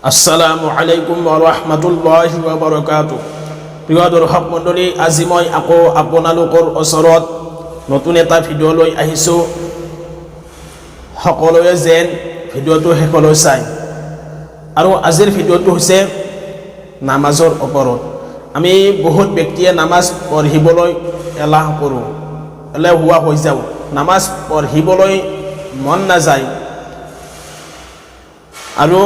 আসসালামু আলাইকুম ৰহমতুল্লাহি বাৰকাতু প্ৰিয় দৰ্শক মণ্ডলী আজি মই আকৌ আপোনালোকৰ ওচৰত নতুন এটা ভিডিঅ' লৈ আহিছোঁ সকলোৱে যেন ভিডিঅ'টো শেষলৈ চায় আৰু আজিৰ ভিডিঅ'টো হৈছে নামাজৰ ওপৰত আমি বহুত ব্যক্তিয়ে নামাজ পঢ়িবলৈ এলাহ কৰোঁ এলেহুৱা হৈ যাওঁ নামাজ পঢ়িবলৈ মন নাযায় আৰু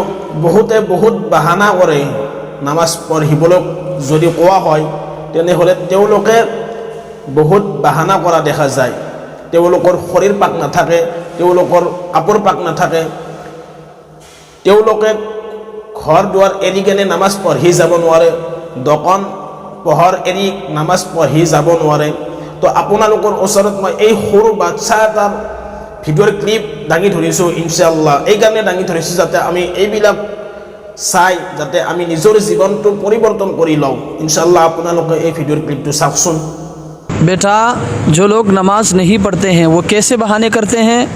বহুতে বহুত বাহানা কৰে নামাজ পঢ়িবলৈ যদি কোৱা হয়, তেনেহ'লে তেওঁলোকে বহুত বাহানা কৰা দেখা যায়। তেওঁলোকৰ শৰীৰ পাক নাথাকে, তেওঁলোকৰ কাপোৰ পাক নাথাকে। তেওঁলোকে ঘৰ দুৱাৰ এৰি কেনে নামাজ পঢ়ি যাব নোৱাৰে, দোকান পোহৰ এৰি নামাজ পঢ়ি যাব নোৱাৰে। তো আপোনালোকৰ ওচৰত মই এই সৰু বাচ্চা এটাৰ کلپ داگی ان شاء اللہ یہ کارس جاتے یہ بھی چائے جاتے جیون تو لوگ انشاء اللہ آپ لوگ یہ کلپ تو چاؤسن بیٹا جو لوگ نماز نہیں پڑھتے ہیں وہ کیسے بہانے کرتے ہیں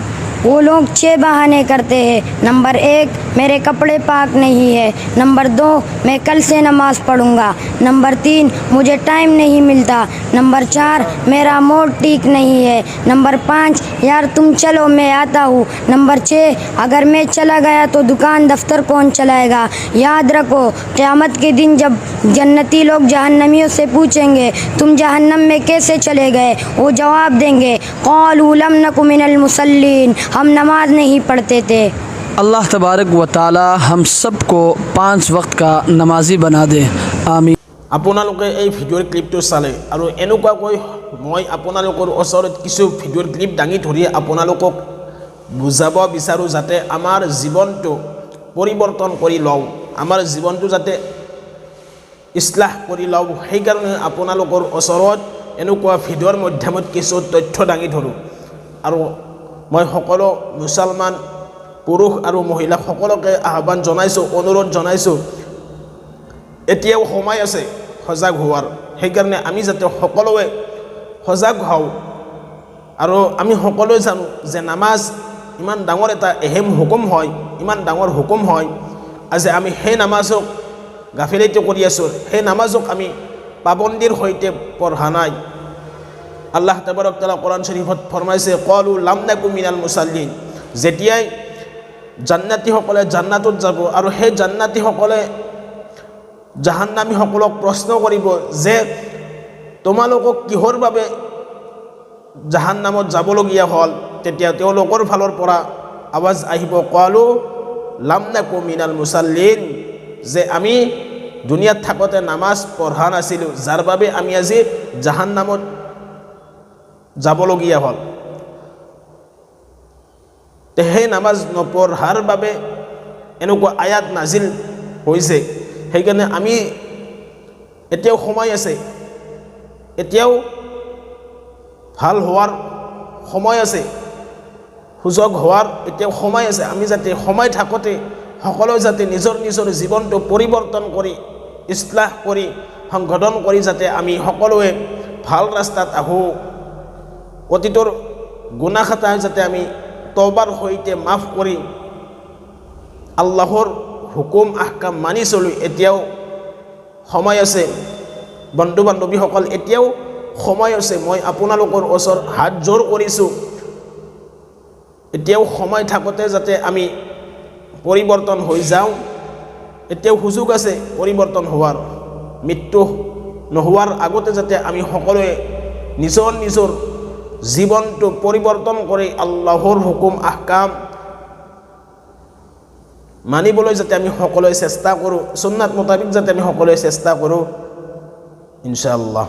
وہ لوگ چھ بہانے کرتے ہیں۔ نمبر ایک، میرے کپڑے پاک نہیں ہے نمبر دو، میں کل سے نماز پڑھوں گا۔ نمبر تین، مجھے ٹائم نہیں ملتا۔ نمبر چار، میرا موڈ ٹیک نہیں ہے۔ نمبر پانچ، یار تم چلو، میں آتا ہوں۔ نمبر چھ، اگر میں چلا گیا تو دکان دفتر کون چلائے گا؟ یاد رکھو، قیامت کے دن جب جنتی لوگ جہنمیوں سے پوچھیں گے، تم جہنم میں کیسے چلے گئے؟ وہ جواب دیں گے، قالوا لم نک من المسلین ہم نماز نہیں پڑھتے تھے۔ اللہ تبارک و تعالی ہم سب کو پانچ وقت کا نمازی بنا دے۔ آمین۔ اپنا لوگ یہ کلپ تو سالے اور اینو کا کوئی موئی اپنا لوگ اوپر کچھ کلپ داگی آپ لوگ بجا جاتے آمار جیبنتن لاؤ امار زیبان تو جاتے اشل اپنا لوگ سرکار آپ کسی تو مادامت کچھ تھوڑو اور মই সকলো মুছলমান পুৰুষ আৰু মহিলা সকলোকে আহ্বান জনাইছোঁ অনুৰোধ জনাইছোঁ। এতিয়াও সময় আছে সজাগ হোৱাৰ। সেইকাৰণে আমি যাতে সকলোৱে সজাগ হওঁ আৰু আমি সকলোৱে জানো যে নামাজ ইমান ডাঙৰ এটা এহেম হুকুম হয় ইমান ডাঙৰ হুকুম হয়। আজি আমি সেই নামাজক গাফিলতি কৰি আছোঁ সেই নামাজক আমি পাবন্দিৰ সৈতে পঢ়া নাই। আল্লাহ তাবাৰক তালা কোৰআন শ্বৰীফত ফৰমাইছে কলু লামনাকু মিনাল মুছাল্লিন যেতিয়াই জান্নাতীসকলে জান্নাতত যাব আৰু সেই জান্নাতীসকলে জাহান্নামীসকলক প্ৰশ্ন কৰিব যে, তোমালোকক কিহৰ বাবে জাহান্নামত যাবলগীয়া হ'ল? তেতিয়া তেওঁলোকৰ ফালৰ পৰা আৱাজ আহিব কোৱালো লামনাকু মিনাল মুছাল্লিন। যে আমি দুনিয়াত থাকোঁতে নামাজ পঢ়া নাছিলোঁ, যাৰ বাবে আমি আজি জাহান্নামত যাবলগীয়া হ'ল। তে সেই নামাজ নপঢ়াৰ বাবে এনেকুৱা আয়াত নাজিল হৈছে। সেইকাৰণে আমি এতিয়াও সময় আছে। এতিয়াও ভালো হোৱাৰ সময় আছে। সুযোগ হোৱাৰ এতিয়াও সময় আছে। আমি যাতে সময় থাকোঁতে সকলোৱে যাতে নিজৰ নিজৰ জীৱনটো পৰিৱৰ্তন কৰি, ইছলাহ কৰি সংশোধন কৰি যাতে আমি সকলোৱে ভালো ৰাস্তাত আহোঁ। অতীতৰ গুণাখাতা যাতে আমি তবাৰ সৈতে মাফ কৰি আল্লাহৰ হুকুম, আহকাম মানি চলোঁ, এতিয়াও সময় আছে। বন্ধু বান্ধৱীসকল এতিয়াও সময় আছে। মই আপোনালোকৰ ওচৰত হাত জোৰ কৰিছোঁ। এতিয়াও সময় থাকোঁতে যাতে আমি পৰিৱৰ্তন হৈ যাওঁ। এতিয়াও সুযোগ আছে পৰিৱৰ্তন হোৱাৰ। মৃত্যু নোহোৱাৰ আগতে যাতে আমি সকলোৱে নিজৰ নিজৰ জীৱনটো পৰিৱৰ্তন কৰি আল্লাহৰ হুকুম, আহকাম মানিবলৈ যাতে আমি সকলোৱে চেষ্টা কৰোঁ চুন্নাত মোতাবিক যাতে আমি সকলোৱে চেষ্টা কৰোঁ, ইনশাআল্লাহ।